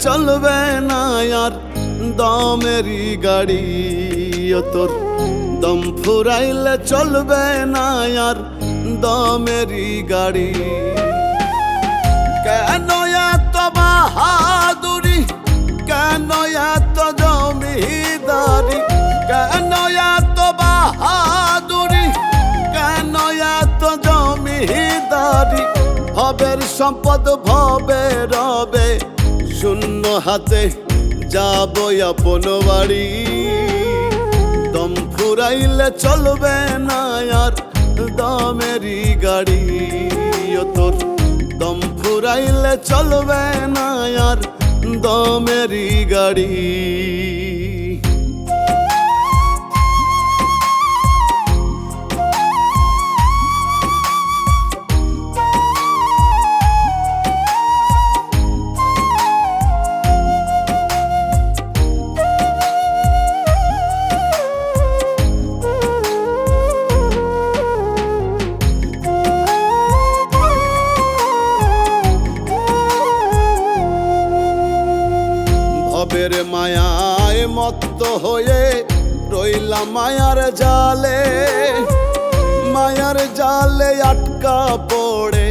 চলবে না আর দমেরই গাড়ি তোর। দম ফুরাইলে চলবে না আর দমেরই গাড়ি। কেন এত বাহাদুরি? কেন এত জমিদারি? কেন এত বাহাদুরি? কেন এত জমিদারি? ভবের সম্পদ ভবে রবে শূন্য হাতে যাব আপন বাড়ি। দম ফুরাইলে চলবে না আর দমেরই গাড়ি। তোর দম ফুরাইলে চলবে না আর দমেরই গাড়ি। মত্ত হয়ে রইলাম মায়ার জালে। মায়ার জালে আটকা পড়ে,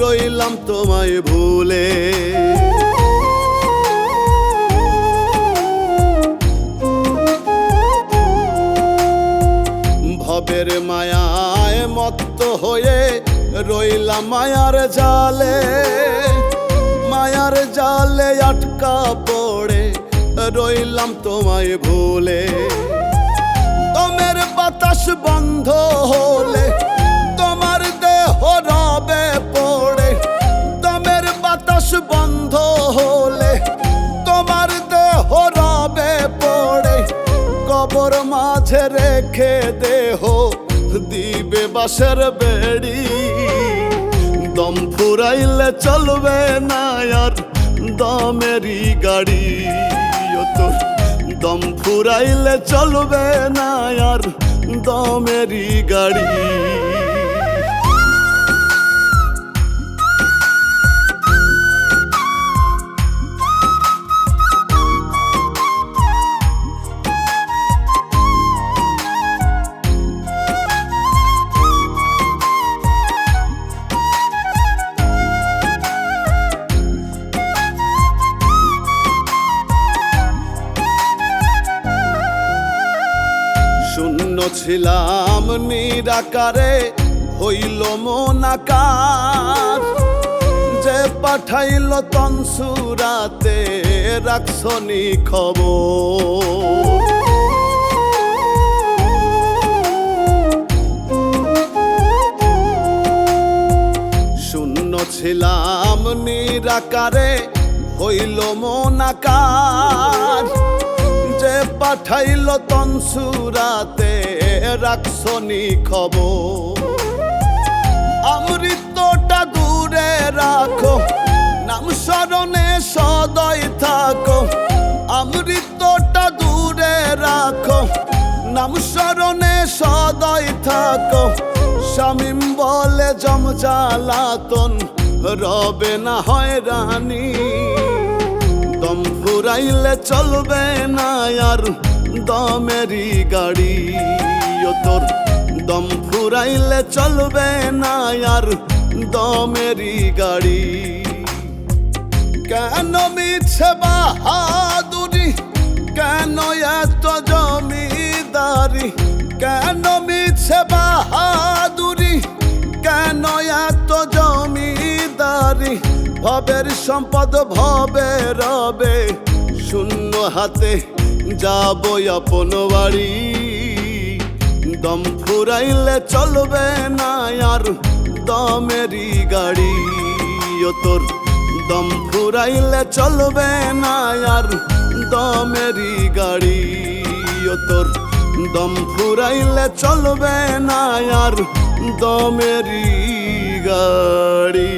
রইলাম তোমায় ভুলে। ভবের মায়ায় মত্ত হয়ে রইলাম মায়ার জালে। মায়ার জালে আটকা পড়ে রইলাম তোমায় ভুলে। তোমের বাতাস বন্ধ হলে, তোমার দেহ রবে পড়ে। তোমের বাতাস বন্ধ হলে, তোমার দেহ রবে পড়ে। কবর মাঝে রেখে দেহ দিবে বাসের বেড়ি। দম ফুরাইলে চলবে না আর দমেরই গাড়ি ও তোর দম ফুরাইলে চলবে না আর দমেরই গাড়ি। ছিলাম নিরাকারে, হইল মনাকার যে পাঠাইল তনসুরাতে রাখছনি খবর। শূন্য ছিলাম নিরাকারে, হইল মনাকার যে পাঠাইল তনসুরাতে রাখছনি খবর। অমৃতটা দূরে রাখো, নাম স্মরণে সদয় থাকো। অমৃতটা দূরে রাখো, নাম স্মরণে সদয় থাকো। শামিম বলে জমজালাতন রবে না হয় রানী। দম ফুরাইলে চলবে না আর দমেরই গাড়ি। তোর দম ফুরাইলে চলবে না আর দমেরই গাড়ি। কেন মিছে বাহাদুরি? কেন এত জমিদারি? কেন মিছে বাহাদুরি সম্পদ ভবে রবে, শূন্য হাতে যাব আপন বাড়ি। দম ফুরাইলে চলবে না আর দমেরই গাড়ি। ও তোর দম ফুরাইলে চলবে না আর দমেরই গাড়ি। ও তোর দম ফুরাইলে চলবে না আর দমেরই গাড়ি।